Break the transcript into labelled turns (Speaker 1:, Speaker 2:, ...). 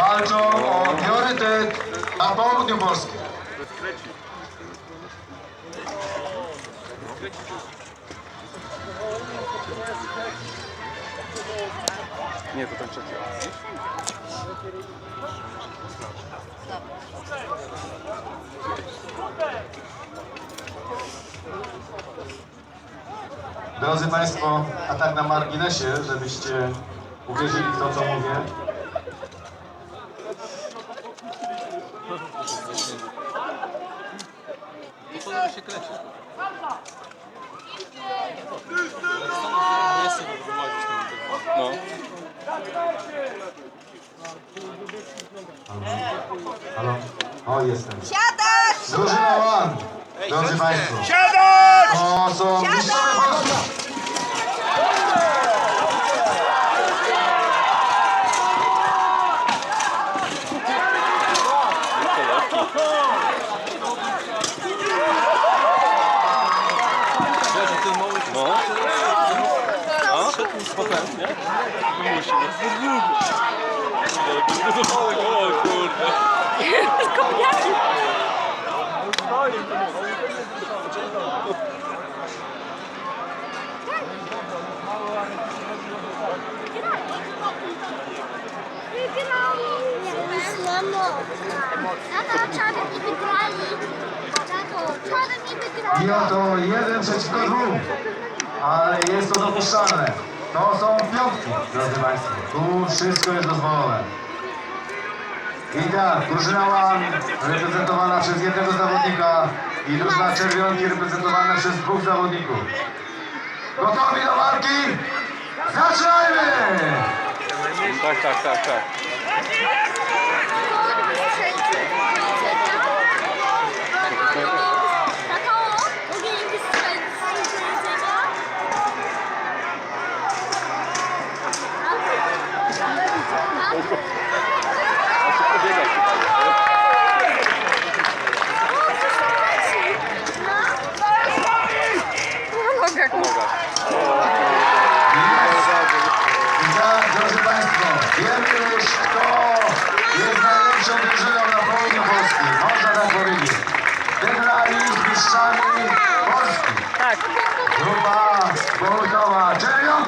Speaker 1: walczą o priorytet na południu Polski.
Speaker 2: Nie, to ten trzeci.
Speaker 1: Drodzy Państwo, a tak na marginesie, żebyście uwierzyli w to, co mówię.
Speaker 2: No.
Speaker 1: Halo? O, jestem.
Speaker 3: Siadasz!
Speaker 1: Drużyna One, drodzy Państwo.
Speaker 4: Siadać!
Speaker 1: To są mistrzowie Polski.
Speaker 2: No. A? Potem, nie? Musi. O kurde.
Speaker 5: Mamo, tato, czarni wygrali. Tato, czarni wygrali.
Speaker 1: I oto jeden przeciwko dwóm. Ale jest to dopuszczalne. To są piątki, drodzy Państwo. Tu wszystko jest dozwolone. I tak, drużyna One reprezentowana przez jednego zawodnika i drużyna Czerwionki reprezentowana przez dwóch zawodników. Gotowi do walki? Zaczynajmy!
Speaker 2: Tak, tak, tak, tak.
Speaker 1: Mistrzami Polski.
Speaker 3: Tak.
Speaker 1: Grupa sportowa Czerwionka.